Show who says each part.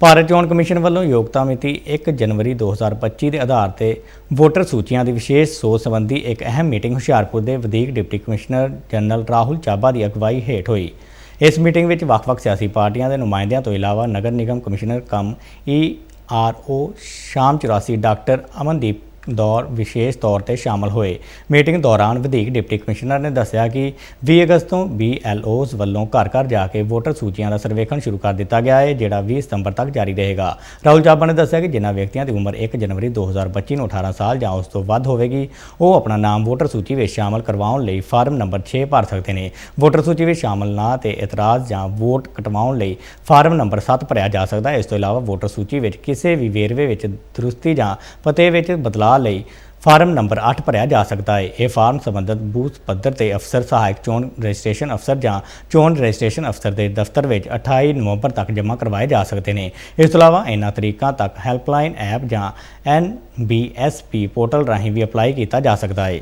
Speaker 1: ਭਾਰਤ ਚੋਣ ਕਮਿਸ਼ਨ ਵੱਲੋਂ ਯੋਗਤਾ ਮਿਤੀ 1 ਜਨਵਰੀ 2025 ਦੇ ਆਧਾਰ ਤੇ ਵੋਟਰ ਸੂਚੀਆਂ ਦੀ ਵਿਸ਼ੇਸ਼ ਸੋਚ ਸੰਬੰਧੀ ਇੱਕ ਅਹਿਮ ਮੀਟਿੰਗ ਹੁਸ਼ਿਆਰਪੁਰ ਦੇ ਵਧੀਕ deputy commissioner general Rahul Chaba ਦੀ ਅਗਵਾਈ ਹੇਠ ਹੋਈ। ਇਸ ਮੀਟਿੰਗ ਵਿੱਚ ਵੱਖ-ਵੱਖ ਸਿਆਸੀ ਪਾਰਟੀਆਂ ਦੇ ਨੁਮਾਇੰਦਿਆਂ ਤੋਂ ਇਲਾਵਾ ਨਗਰ ਨਿਗਮ ਕਮਿਸ਼ਨਰ ਕਮ ਈ ਆਰ ਓ ਸ਼ਾਮ 84 ਡਾਕਟਰ ਅਮਨਦੀਪ ਦੌਰ, ਵਿਸ਼ੇਸ਼ ਤੌਰ ਤੇ ਸ਼ਾਮਲ ਹੋਏ। ਮੀਟਿੰਗ ਦੌਰਾਨ ਵਧੀਕ ਡਿਪਟੀ ਕਮਿਸ਼ਨਰ ਨੇ ਦੱਸਿਆ ਕਿ 20 ਅਗਸਤ ਤੋਂ BLOs ਵੱਲੋਂ ਘਰ-ਘਰ ਜਾ ਕੇ ਵੋਟਰ ਸੂਚੀਆਂ ਦਾ ਸਰਵੇਖਣ ਸ਼ੁਰੂ ਕਰ ਦਿੱਤਾ ਗਿਆ ਹੈ, ਜਿਹੜਾ 20 ਸਤੰਬਰ ਤੱਕ ਜਾਰੀ ਰਹੇਗਾ। ਰਾਹੁਲ ਚਾਬਾ ਨੇ ਦੱਸਿਆ ਕਿ ਜਿਨ੍ਹਾਂ ਵਿਅਕਤੀਆਂ ਦੀ ਉਮਰ 1 ਜਨਵਰੀ 2025 ਨੂੰ 18 ਸਾਲ ਜਾਂ ਉਸ ਤੋਂ ਵੱਧ ਹੋਵੇਗੀ, ਉਹ ਆਪਣਾ ਨਾਮ ਵੋਟਰ ਸੂਚੀ ਵਿੱਚ ਸ਼ਾਮਲ ਕਰਵਾਉਣ ਲਈ ਫਾਰਮ ਨੰਬਰ 6 ਭਰ ਸਕਦੇ ਨੇ। ਵੋਟਰ ਸੂਚੀ ਵਿੱਚ ਸ਼ਾਮਲ ਨਾ ਤੇ ਇਤਰਾਜ਼ ਜਾਂ ਵੋਟ ਕਟਵਾਉਣ ਲਈ ਫਾਰਮ ਨੰਬਰ 7 ਭਰਿਆ ਜਾ ਸਕਦਾ ਹੈ। ਇਸ ਤੋਂ ਇਲਾਵਾ ਵੋਟਰ ਸੂਚੀ ਵਿੱਚ ਕਿਸੇ ਵੀ ਵੇਰਵੇ ਵਿੱਚ ਦਰੁਸਤੀ ਜਾਂ ਪਤੇ ਵਿੱਚ ਬਦਲਾਅ ਲਈ ਫਾਰਮ ਨੰਬਰ 8 ਭਰਿਆ ਜਾ ਸਕਦਾ ਹੈ। ਇਹ ਫਾਰਮ ਸੰਬੰਧਿਤ ਬੂਥ, ਪੱਧਰ ਤੇ ਅਫਸਰ, ਸਹਾਇਕ ਚੋਣ ਰਜਿਸਟ੍ਰੇਸ਼ਨ ਅਫਸਰ ਜਾਂ ਚੋਣ ਰਜਿਸਟ੍ਰੇਸ਼ਨ ਅਫਸਰ ਦੇ ਦਫ਼ਤਰ ਵਿੱਚ 28 ਨਵੰਬਰ ਤੱਕ ਜਮ੍ਹਾਂ ਕਰਵਾਏ ਜਾ ਸਕਦੇ ਨੇ। ਇਸ ਤੋਂ ਇਲਾਵਾ ਇਹਨਾਂ ਤਰੀਕਾਂ ਤੱਕ ਹੈਲਪਲਾਈਨ ਐਪ ਜਾਂ NBSP ਪੋਰਟਲ ਰਾਹੀਂ ਵੀ ਅਪਲਾਈ ਕੀਤਾ ਜਾ ਸਕਦਾ ਹੈ।